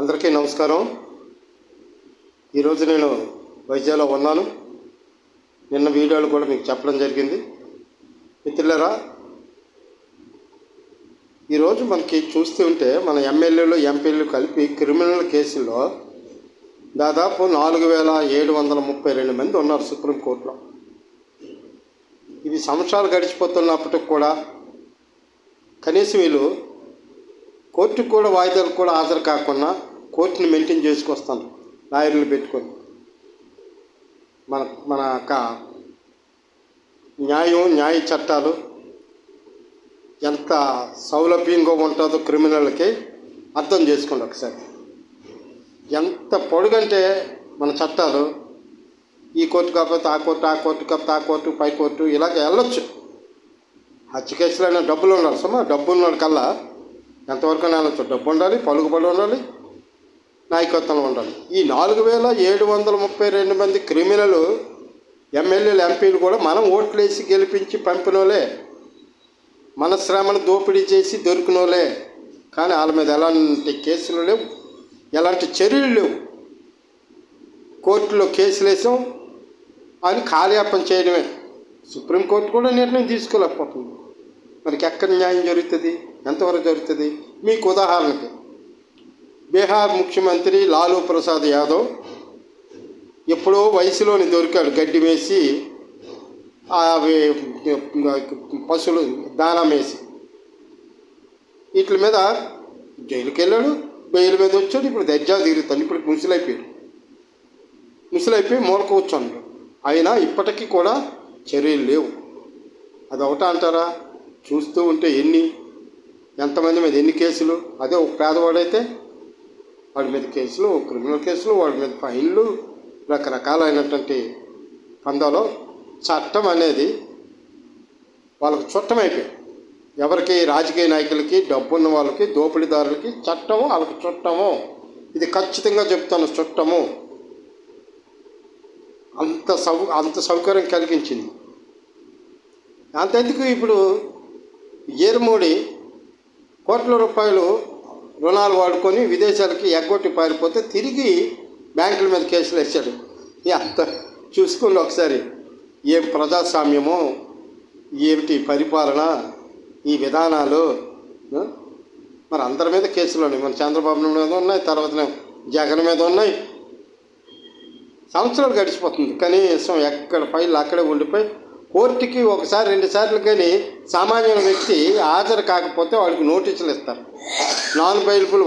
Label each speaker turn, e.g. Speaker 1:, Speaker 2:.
Speaker 1: అందరికీ నమస్కారం. ఈరోజు నేను వైజాగ్లో ఉన్నాను. నిన్న వీడియోలు కూడా మీకు చెప్పడం జరిగింది. మిత్రులరా ఈరోజు మనకి చూస్తూ ఉంటే మన ఎమ్మెల్యేలు ఎంపీలు కలిపి క్రిమినల్ కేసుల్లో దాదాపు నాలుగు వేల ఏడు వందల ముప్పై రెండు మంది ఉన్నారు సుప్రీంకోర్టులో ఇవి సంవత్సరాలు గడిచిపోతున్నప్పటికి కూడా కనీసం వీళ్ళు కోర్టుకు కూడా వాయిదాలకు కూడా హాజరు కాకుండా కోర్టుని మెయింటైన్ చేసుకొస్తాను. లాయర్లు పెట్టుకొని. మన మన యొక్క న్యాయం న్యాయ చట్టాలు ఎంత సౌలభ్యంగా ఉంటుందో క్రిమినల్కి అర్థం చేసుకోండి ఒకసారి. ఎంత పొడుగంటే మన చట్టాలు ఈ కోర్టు కాకపోతే ఆ కోర్టు ఆ కోర్టు కాకపోతే ఆ కోర్టు పై కోర్టు ఇలాగ వెళ్ళొచ్చు. హత్య కేసులైనా డబ్బులు ఉండాలి. సుమా డబ్బు ఉన్నాడు కల్లా ఎంతవరకు వెళ్ళొచ్చు డబ్బు ఉండాలి? పలుకుబడి ఉండాలి? నాయకత్వం ఉండాలి. ఈ నాలుగు వేల ఏడు వందల ముప్పై రెండు మంది క్రిమినల్ ఎమ్మెల్యేలు ఎంపీలు కూడా మనం ఓట్లేసి గెలిపించి పంపినోలే మన శ్రమను దోపిడీ చేసి దొరికినోలే కానీ వాళ్ళ మీద ఎలాంటి కేసులు లేవు. ఎలాంటి చర్యలు లేవు. కోర్టులో కేసులు వేసాం. అని కాలయాపన చేయడమే. సుప్రీంకోర్టు కూడా నిర్ణయం తీసుకోలేకపోతుంది. మనకి ఎక్కడ న్యాయం జరుగుతుంది? ఎంతవరకు జరుగుతుంది? మీకు ఉదాహరణకి బీహార్ ముఖ్యమంత్రి లాలూ ప్రసాద్ యాదవ్ ఎప్పుడో వయసులోని దొరికాడు గడ్డి వేసి అవి పశువులు దానం వేసి వీటి మీద జైలుకి వెళ్ళాడు బెయిల్ మీద వచ్చాడు ఇప్పుడు దర్జా తిరుగుతాడు ఇప్పుడు ముసలైపోయాడు. ముసలైపోయి మూల కూర్చున్నాడు. అయినా ఇప్పటికీ కూడా చర్యలు లేవు. అది ఒకటా అంటారా? చూస్తూ ఉంటే ఎన్ని ఎంతమంది మీద ఎన్ని కేసులు? అదే ఒక పేదవాడైతే వాడి మీద కేసులు క్రిమినల్ కేసులు వాడి మీద ఫైన్లు రకరకాలైనటువంటి పందాలో చట్టం అనేది వాళ్ళకు చుట్టమైపోయింది. ఎవరికి రాజకీయ నాయకులకి డబ్బున్న వాళ్ళకి దోపిడీదారులకి చట్టము వాళ్ళకి చుట్టము. ఇది ఖచ్చితంగా చెప్తాను చుట్టము. అంత సౌ అంత సౌకర్యం కలిగించింది. అంతెందుకు ఇప్పుడు? ఏరుమూడి కోట్ల రూపాయలు రుణాలు వాడుకొని విదేశాలకి ఎగ్గొట్టి పారిపోతే తిరిగి బ్యాంకుల మీద కేసులు వేశాడు. అంత చూసుకోండి ఒకసారి. ఏం ప్రజాస్వామ్యము? ఏమిటి పరిపాలన? ఈ విధానాలు మరి అందరి మీద కేసులు ఉన్నాయి మన చంద్రబాబు మీద ఉన్నాయి తర్వాత జగన్ మీద ఉన్నాయి. సంవత్సరాలు గడిచిపోతుంది. కనీసం ఎక్కడ ఫైల్ అక్కడే ఉండిపోయి కోర్టుకి ఒకసారి రెండు సార్లు కానీ సామాన్యుల వ్యక్తి హాజరు కాకపోతే వాడికి నోటీసులు ఇస్తారు. నాన్ బెయిల్ఫుల్